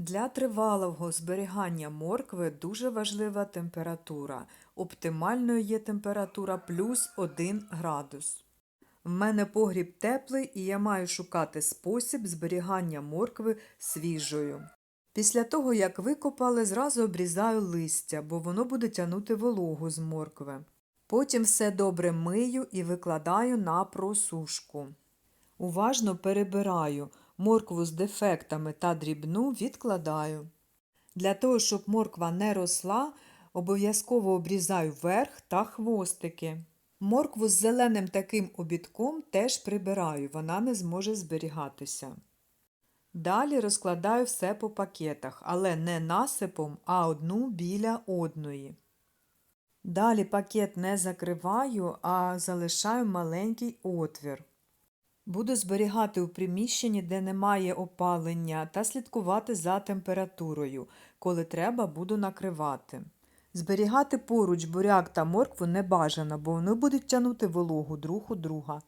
Для тривалого зберігання моркви дуже важлива температура. Оптимальною є температура плюс 1 градус. В мене погріб теплий і я маю шукати спосіб зберігання моркви свіжою. Після того, як викопали, зразу обрізаю листя, бо воно буде тягнути вологу з моркви. Потім все добре мию і викладаю на просушку. Уважно перебираю моркву з дефектами та дрібну відкладаю. Для того, щоб морква не росла, обов'язково обрізаю верх та хвостики. Моркву з зеленим таким обідком теж прибираю, вона не зможе зберігатися. Далі розкладаю все по пакетах, але не насипом, а одну біля одної. Далі пакет не закриваю, а залишаю маленький отвір. Буду зберігати у приміщенні, де немає опалення, та слідкувати за температурою. Коли треба, буду накривати. Зберігати поруч буряк та моркву не бажано, бо вони будуть тягнути вологу друг у друга.